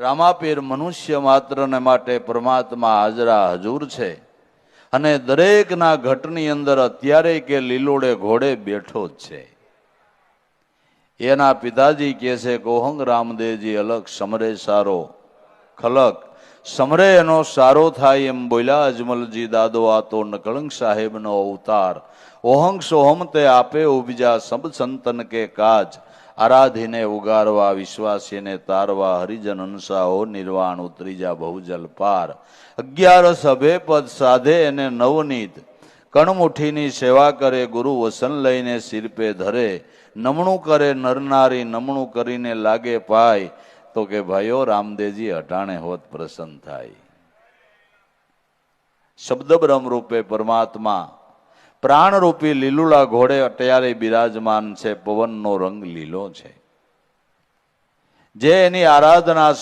રામાપીર મનુષ્ય માત્રને માટે પરમાત્મા હાજરા હજુર છે. અને દરેકના ઘટની અંદર અત્યારે કે લીલોડે ઘોડે બેઠો જ છે. એના પિતાજી કહે છે, કોહંગ રામદેવજી અલગ સમરે સારો ખલક સમરે એનો સારો થાય એમ બોલ્યા અજમલજી દાદો, આ તો નકળંગ સાહેબનો અવતાર. ઓહંગ સોહમ તે આપે ઉપજા સબ સંતન કે કાજ. આરાધીને ઉગારવા, વિશ્વાસીને તારવા હરિજન અંસાહો નિર્વાણ ઉતરી જા બહુજલ પાર અગિયારસ અભે પદ સાધે એને નવનીત. કણમુઠીની સેવા કરે, ગુરુ વસન લઈને શિરપે ધરે. નમણું કરે નરનારી નમણું કરીને લાગે પાય. તો કે ભાઈઓ, રામદેવજી અટાણે હોત પ્રસન્ન થાય. શબ્દ બ્રહ્મ રૂપે પરમાત્મા, પ્રાણરૂપી લીલુલા ઘોડે અત્યારે બિરાજમાન છે, પવનનો રંગ લીલો છે. જે એની આરાધના